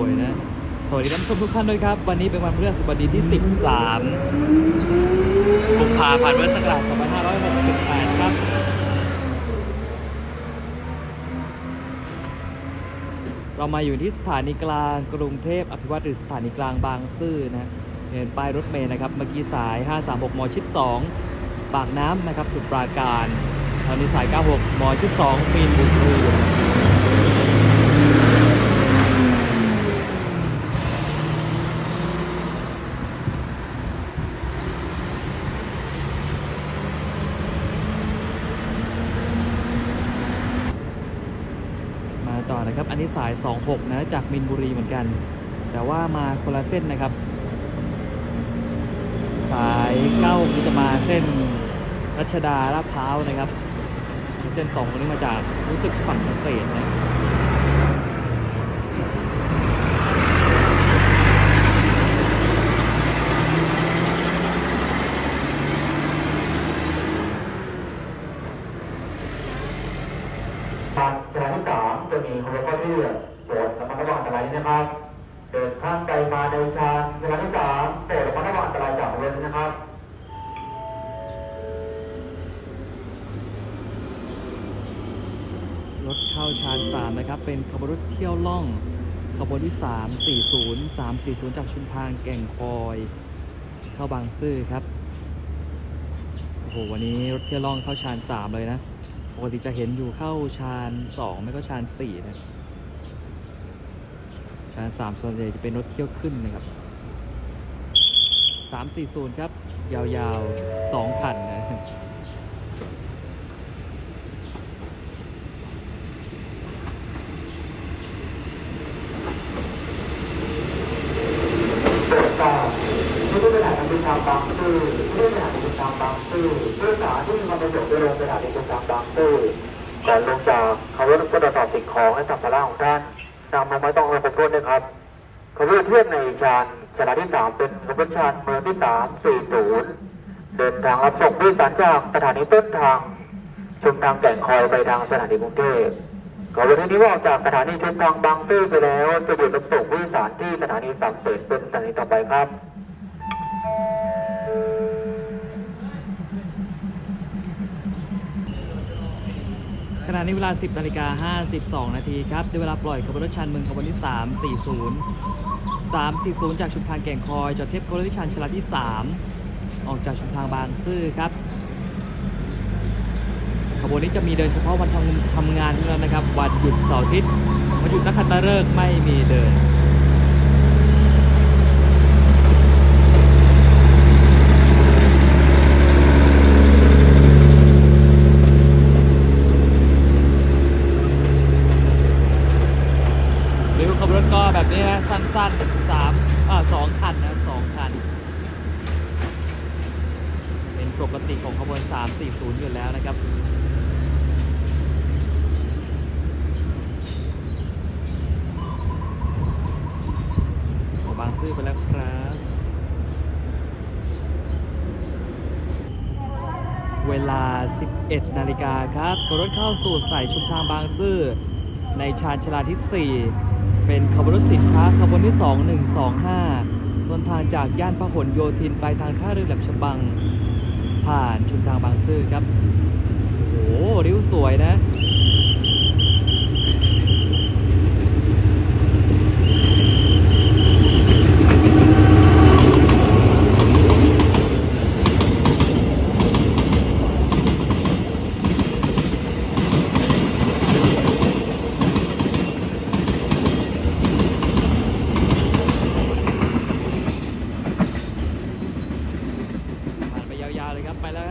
วยนะ สวัสดีท่านผู้ชมทุกท่านด้วยครับ วันนี้เป็นวันพฤหัสบดีที่ 13กุมภาพันธ์พุทธศักราช2568 ครับ เรามาอยู่ที่สถานีกลางกรุงเทพอภิวัตรหรือสถานีกลางบางซื่อนะเห็นป้ายรถเมล์นะครับ เมื่อกี้สาย 536 มชิด 2 ปากน้ำนะครับ สุดปราการ ตอนนี้สาย 96 มชิด 2 มีนบุรีมาต่อนะ ครับ อันนี้สาย 26 นะ จากมินบุรีเหมือนกัน แต่ว่ามาคนละเส้นนะครับ สาย9ก้าคือจะมาเส้นรัชดาลาดพร้าวนะครับ เส้น2องคนนี้มาจากรู้สึกฝั่งเกษตรนะ ทางสถานที่สามจะมีขบวนข้อที่โปรดระมัดระวังอันตรายนะครับ เดินข้ามไปมาในชานสถานที่สามโปรดระมัดระวังอันตรายจากขบวนนี้นะครับ รถเข้าชาน3นะครับ เป็นขบวนรถเที่ยวล่องขบวนที่ 340 340 จากชุมทางแก่งคอย เข้าบางซื่อครับ โอ้โห วันนี้รถเที่ยวล่องเข้าชาน 3 เลยนะ ปกติจะเห็นอยู่เข้าชาน 2 ไม่ก็ชาน 4 นะ ชาน 3 ส่วนใหญ่จะเป็นรถเที่ยวขึ้นนะครับ 340 ครับ ยาวๆ 2 คันนะ โปรดทราบผู้บริหารการบินทางบาง ซื่อผู้บริหารการบินทางบางซื่อผู้โดยสารที่มีความประสงค์จะลงสถานีบริการบางซื่อก่อนลงจากเขารถตรวจสอบสิ่งของและสัมภาระของท่านนำมาไว้ต้องระบบรถด้วยครับขบวนเทียบในชานสถานที่สามเป็นขบวนชานเมืองที่สามสี่ศูนย์เดินทางรับส่งผู้โดยสารจากสถานีต้นทางชุมทางแก่งคอยไปทางสถานีกรุงเทพขบวนที่นี้ว่าออกจากสถานีชุมทางบางซื่อไปแล้ว จะหยุดรับส่งผู้โดยสารที่สถานีสามเสนเป็นสถานีต่อไปครับ ขณะนี้เวลา 10นาฬิกา52 นาทีครับด้วยเวลาปล่อยขบวนรถชันเมืองขบวนที่ 340 340 จากชุมทางแก่งคอยจอดเทียบขบวนรถชันชลาที่ 3 ออกจากชุมทางบางซื่อครับ ขบวนนี้จะมีเดินเฉพาะวันทำทำงานเท่านั้นนะครับ วันหยุดเสาร์อาทิตย์วันหยุดนักขัตฤกษ์ไม่มีเดิน ริ้วขบวนรถก็แบบนี้นะสั้นๆสามอ่าสองคันนะสองคัน เป็นปกติของขบวน 340 อยู่แล้วนะครับ ออกบางซื่อไปแล้วครับ เว ลา 11 นาฬิกาครับขบวนรถเข้าสู่สายชุมทางบางซื่อ ในชานชาลาที่ 4 เป็นขบวนรถสินค้าขบวนที่ 2125 ต้นทางจากย่านพหลโยธินไปทางท่าเรือแหลมฉบัง ผ่านชุมทางบางซื่อครับ โอ้โหริ้วสวยนะ ผ่านไปยาวๆ เลยครับ ไปแล้ว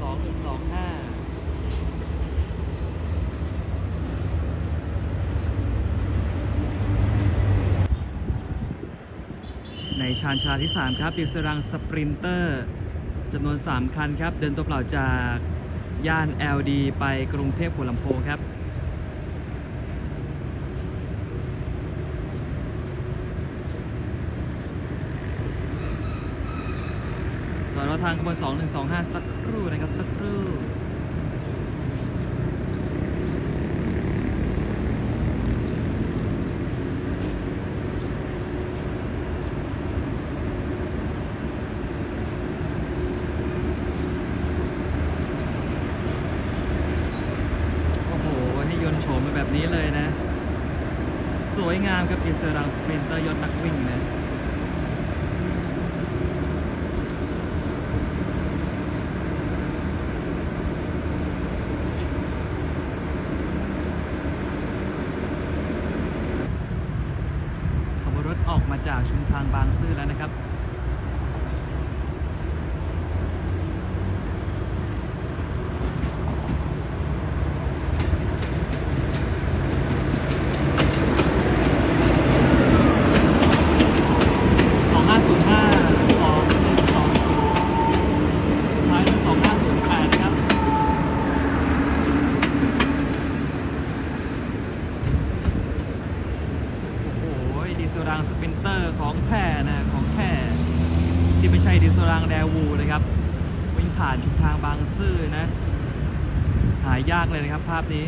สองหนึ่งสองห้าในชานชาลาที่ 3 ครับติดสรังสปรินเตอร์จำนวน 3 คันครับ เดินตัวเปล่าจากย่าน LD ไปกรุงเทพหัวลำโพงครับ อทางขบวน2125 สักครู่นะครับ สักครู่แบบนี้เลยนะ สวยงามครับอิสราลสปรินเตอร์ยอนักวิ่งนะ ครับภาพนี้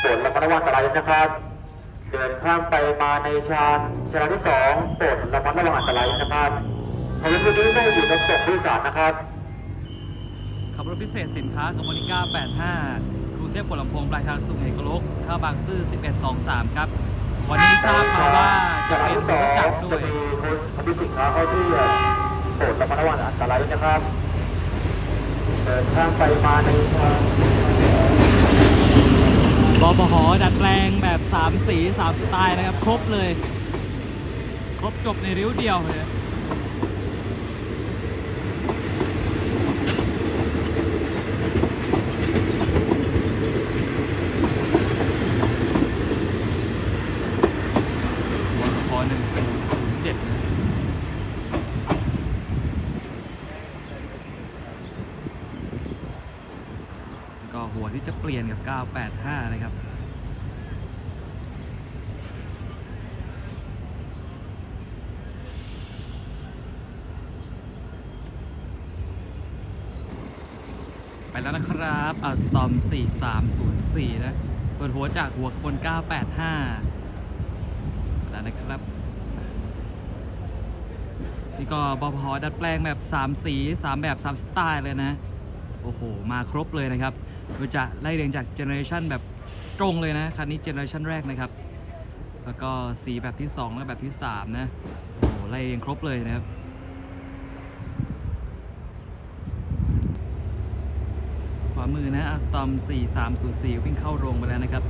โปรดระมัดระวังอันตรายนะครับ เดินข้ามไปมาในชานชานที่สองโปรดระมัดระวังอันตรายนะครับขบวนนี้ไม่อยู่ในส่งผู้โดยสารนะครับขับรถพิเศษสินค้าคอมมอนิก้า85กรุงเทพปวดลำโพงปลายทางสุขเอกลกเข้าบางซื่อ1123 ครับ วันนี้ทราบมาว่าจะเป็นรถจักรด้วยจะมีคนทำสิทธิ์เข้าที่โปรดระมัดระวังอันตรายนะครับเดินข้างไปมาในชานบปหดัดแปลงแบบ 3 สี 3 สไตล์นะครับ ครบเลย ครบจบในริ้วเดียวเลย บปหหนึ่งศูนย์ศูนย์เจ็ดนะก็หัวที่จะเปลี่ ยนกับ 985 นะครับไปแล้วนะครับอัลสตอม 4304 นะเปิดหัวจากหัวขบวน 985 แล้วนะครับ นี่ก็บอพอดัดแปลงแบบ 3 สี 3 แบบ 3 สไตล์เลยนะ โอ้โห มาครบเลยนะครับ โดยจะไล่เรียงจากเจเนอเรชันแบบตรงเลยนะคันนี้เจเนอเรชันแรกนะครับ แล้วก็สีแบบที่ 2 และแบบที่ 3 นะโอ้โหไล่เรียงครบเลยนะครับขวามือนะอัลสตอม4304 วิ่งเข้าโรงไปแล้วนะครับ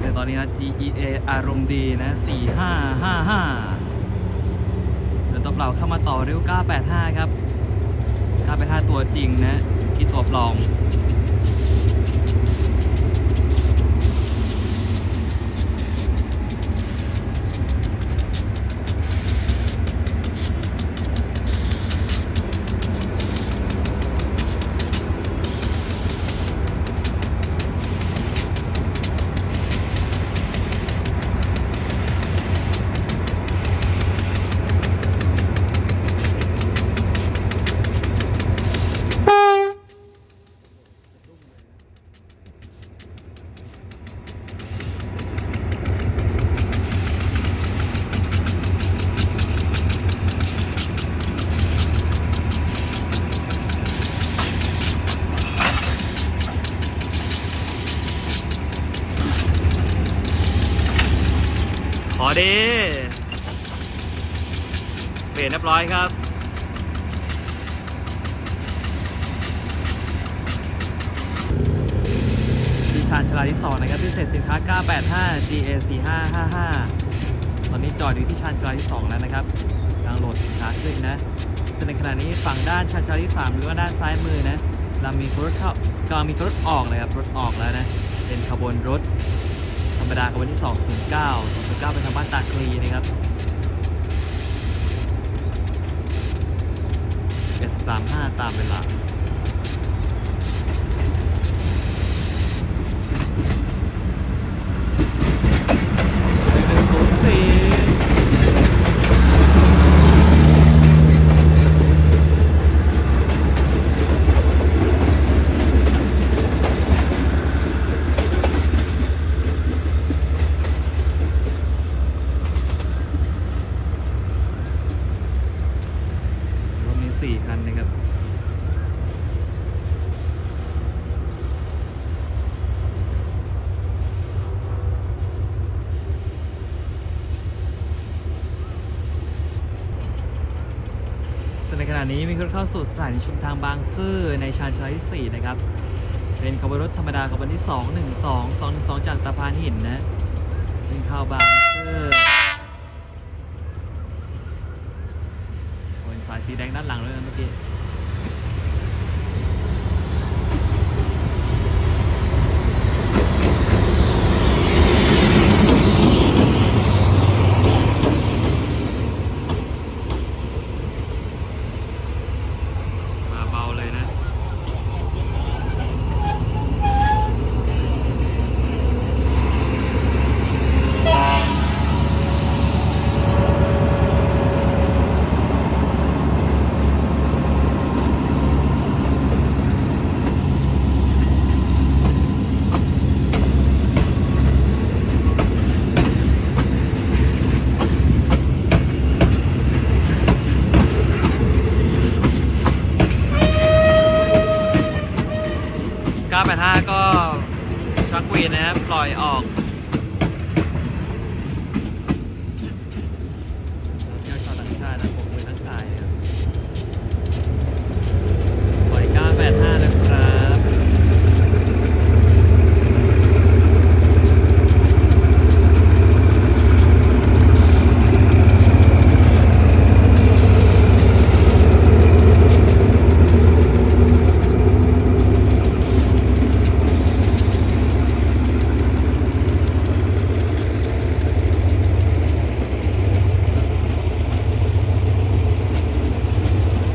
แต่ตอนนี้นะ GEA อารมณ์ดีนะ 4555เดี๋ยวตัวเปล่าเข้ามาต่อเร็ว985 ครับ 985 ตัวจริงนะคิดตัวปลอม มีรถออกเลยครับ รถออกแล้วนะ เป็นขบวนรถ ธรรมดาขบวนที่ 209 209ไปทางบ้านตาคลีนะครับ135 ตามเวลา นี้มีรถเข้าสู่สถานีชุมทางบางซื่อในชานชาลาที่ 4 นะครับ เป็นขบวนรถธรรมดาขบวนที่ 212 212 จากตะพานหินนะเป็นเข้าบางซื่อโอ้ยสายสีแดงด้านหลังเลยนะเมื่อกี้ มาเบาเลยนะ 985 ก็ชักวีนนะครับ ปล่อยออกเที่ยวชาวต่างชาตินะผมมือทั้งสายนะครับปล่อย 985 นะครับ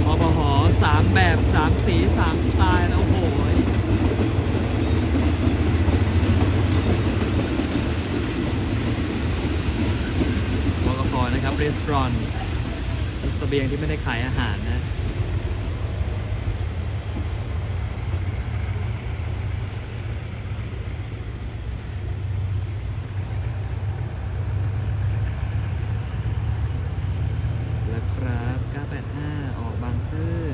อปหสามแบบสามสีสามสไตล์แล้วโอ้โหยบกพนะครับรีสอร์ทเสบียงที่ไม่ได้ขายอาหารนะ แล้วครับ 985 ออกบางซื่อ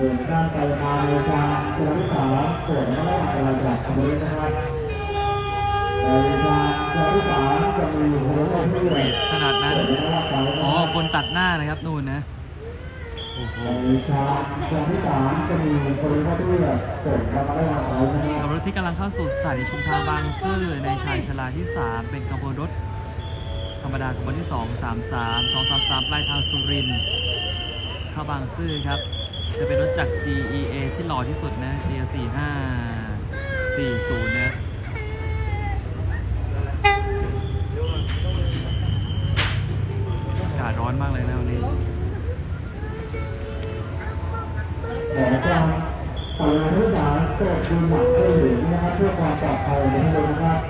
ส่วนด้านไปมางในทางชลาที่สามส่วนไม่ได้อะไรจากขบวนนะครับในทางชลาที่สาจะมีหัวรถที่เวทขนาดนั้นส่วนไม่ได้นอ๋อครับนตัดหน้านะครับนู่นนะโอ้โหในทางชลาที่สามจะมีคนที่เลือกส่วนไม่ได้ไปนะครับบวนรถที่กำลังเข้าสู่สถานีชุมทางบางซื่อในชายชาลาที่ 3 เป็นขบวนรถธรรมดาขบวนที่ 233 233ปลายทางสุรินทร์เข้าบางซื่อครับ จะเป็นรถจาก GEA ที่หล่อที่สุดนะ GA45 40 นะอากาศร้อนมากเลยนะวันนี้ขอความกรุณาที่สามโปรดดูหนักให้เหลือนะครับเพื่อความปลอดภัยนะครับ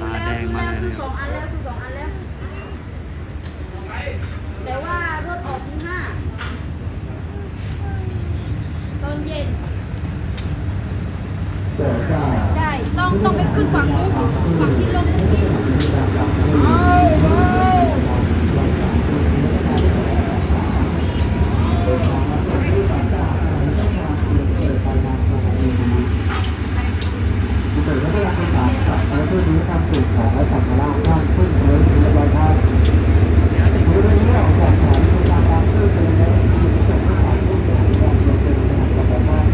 ตาแดงมาเลย ซื้อ นะ สองอันแล้วซื้อสองอันแล้ว แต่ว่ารถออกที่ห้าตอน เย็นโปรดทราบใช่ ต้องต้องไปขึ้นฝั่งนู้นฝั่งที่ลงทุกที่ เปิดให้ผู้โดยสารกับและผู้นี้ความสุขของและสัมภาระท่านขึ้นเลยทีละใบครับบริเวณนี้ออกจากสถานีบริการบางซื่อเป็นและที่จะผู้สารผู้เสียหายแบบเดินเป็นขนาดกระบอก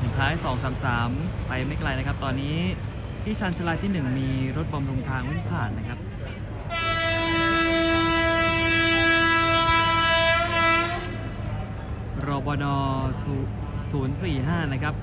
อ ท้าย 233 ไปไม่ไกล นะครับ ตอนนี้ที่ชานชาลาที่ 1 มีรถบำรุงทางวิ่งผ่านนะครับรบน045 นะครับ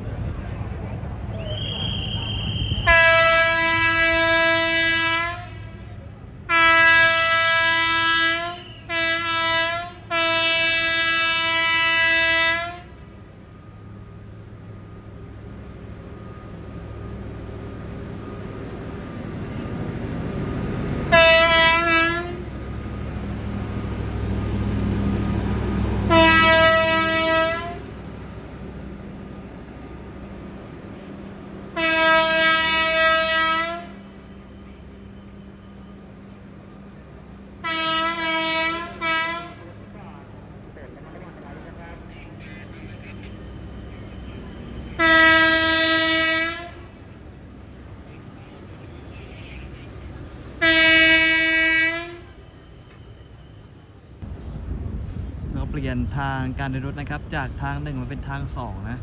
เราเป ลี่ยนทางการเดินรถนะครับ จากทางหนึ่งมาเป็นทางสองนะ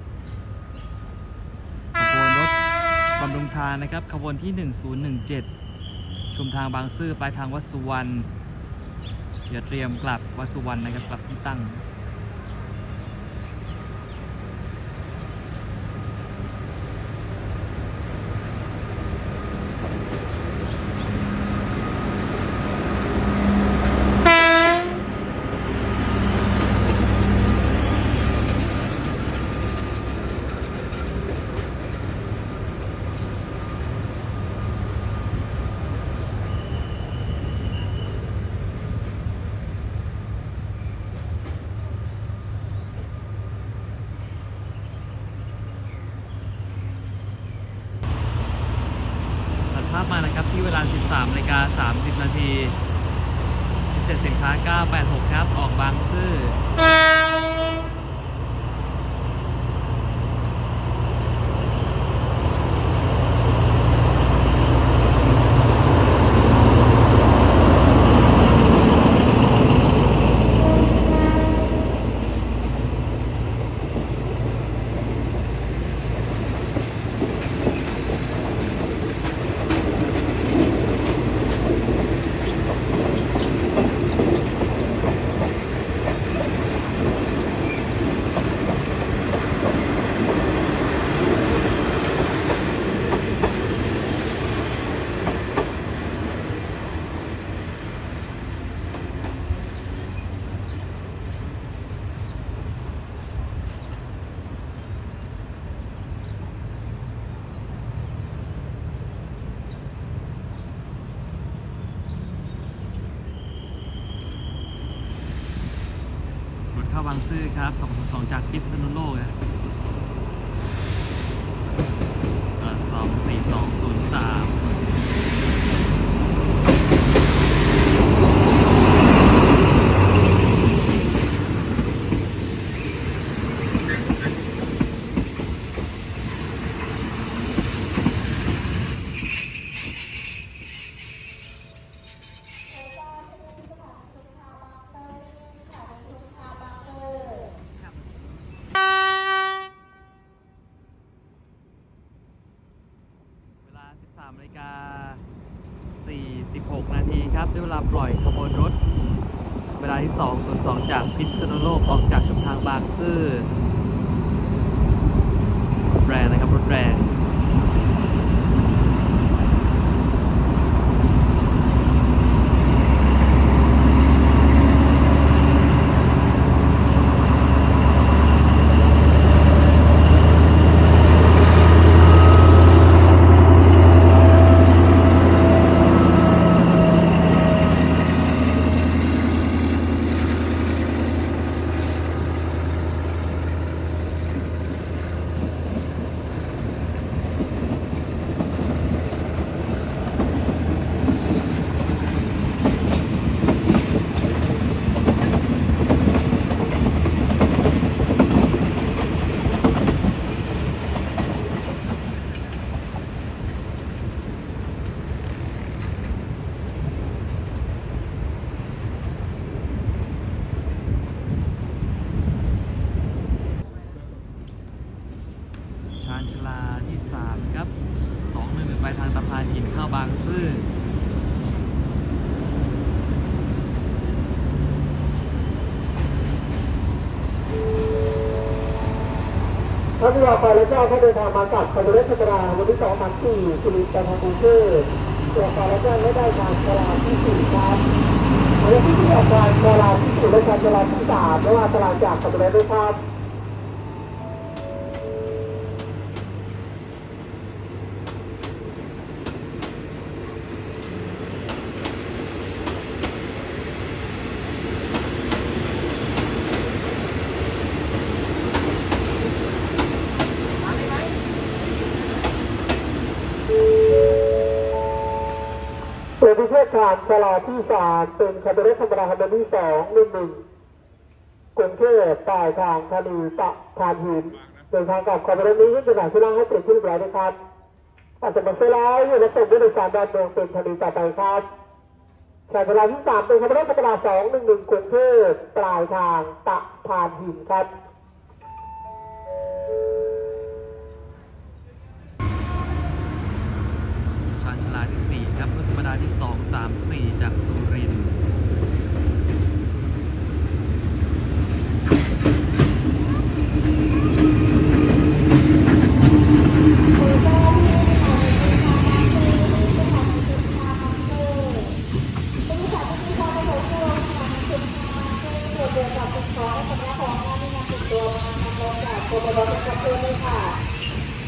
ขบวนรถบำรุงทางนะครับขบวนที่ 1017 ชุมทางบางซื่อไปทางวัดสุวรรณอย่าเตรียมกลับวัดสุวรรณนะครับกลับที่ตั้ง ตัดภาพมานะครับที่เวลา 13นาฬิกา30 นาทีพิเศษสิน ค้า 986 ครับ ออกบางซื่อ วังซื่อครับสองสองจากพิษณุโลก 3นาฬิกา 46 นาทีครับด้เวลาปล่อยขบวนรถ เวลาที่ 202 จากพิษณุโลกออกจากชุมทางบางซื่อแรงนะครับ รถแรง ท่านผู้ว่าละเจ้าท่าเดินทางมากับขบวนรถธรราวันที่สองสามสี่สิริจันทร์กรุงเทพตัวการและเจ้าไม่ได้ทางเวลาที่สี่ครับวันที่ที่ออกการเวลาที่สี่และการเวลาที่สามไม่ว่าตลาดจากคอนเรถด้วยครับ ปิดพิเศษผ่านฉลาดที่สามเป็นคาร์บอนธรรมดาคาร์บอนที่สองหนึ่งหนึ่งกรุงเทพปลายทางธานีตะทานหินเดินทางกับคาร์บอนนี้ขึ้นเป็นที่นั่งให้เป็นที่เรียบร้อยนะครับอาจจะเป็นเซลล์อยู่และส่งผู้โดยสารดอนเมืองเป็นธานีต่อไปครับฉลาดเวลาที่สามเป็นคาร์บอนธรรมดาสองหนึ่งหนึ่งกรุงเทพปลายทางตะทานหินครับ ที่สองสามสี่รินทร์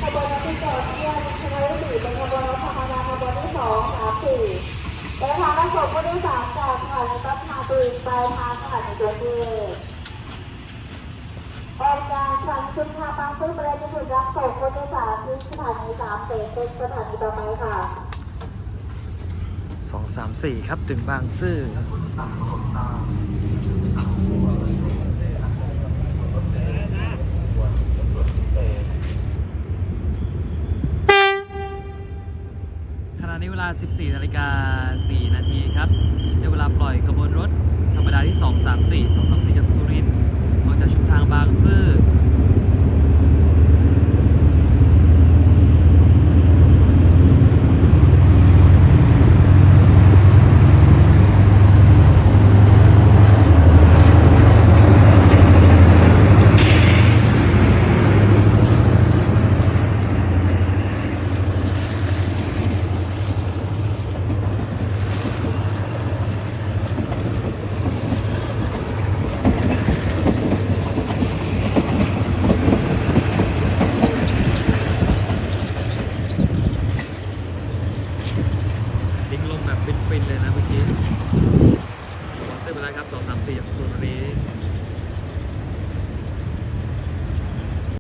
ขบวนรถที่จอดเทียบคณะวิถีเป็นขบวนรถธรรมดาขบวนที่สองสามสี่เดินทางและส่งผู้โดยสารจากสถานีต้นท ปลายทางสถานีกรุงเทพออกจากสถานีชุมทางบางซื่อไปเลยจะถึงรับส่งผู้โดยสารที่สถานีสามเสนเป็นสถานีต่อไปค่ะ2 3 4ครับถึงบางซื่อขณะนี้เวลา 14นาฬิกา4นาทีครับได้เวลาปล่อยขบวนรถ รมดาที่ 234 234 จากสุรินทร์ออกจากชุมทางบางซื่อ